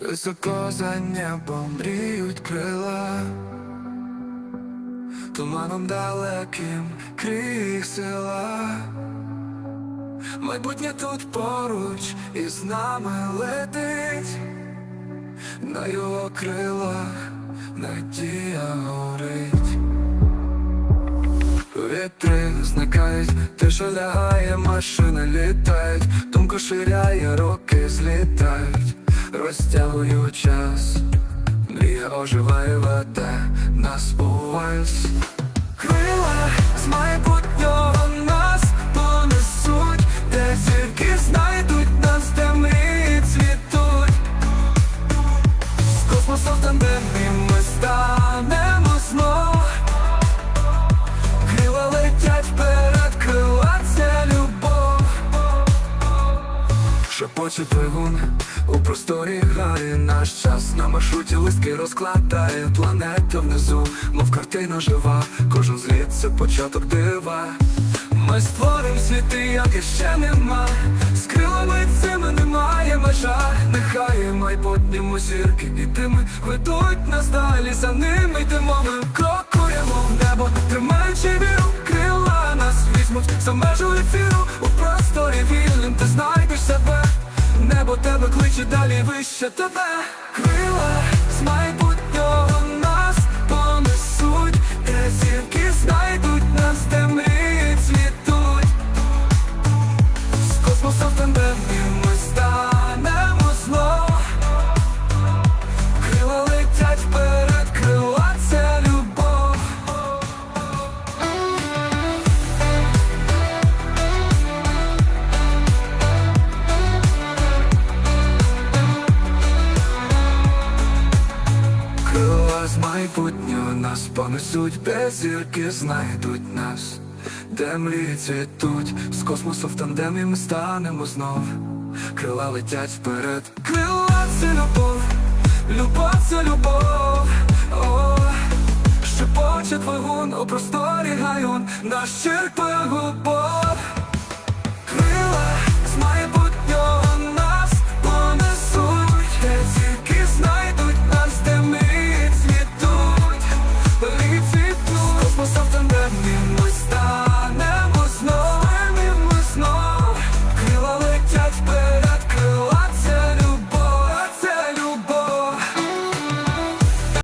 Високо за небом мріють крила, туманом далеким крій їх сила. Майбутнє тут поруч і з нами летить, на його крилах надія горить. Вітри зникають, тиша лягає, машини літають, думка ширяє, роки злітають, розтягують час, мрія оживає, вода, нас у вальс. Крила Шепоче двигун у просторі грає наш час на маршруті листки розкладає планета внизу, мов картина жива, кожен зліт це початок дива. Ми створим світи, яких ще нема. З крилами цими немає межа. Нехай майбутньому зірки і дими ведуть нас далі, за ними йдемо. Ми крокуємо в небо, тримаючи віру, крила нас візьмуть за межу ефіру у просторі вільним ти знайдеш себе. Тебе кличе далі вище тебе. Крила з майбутнього нас понесуть, де зірки знайдуть нас, де цвітуть, з космосу в тандемі ми станемо знов. Крила летять вперед. Крила це любов, любов це любов. О, Шепоче двигун у просторі гаюн, наш черг губов.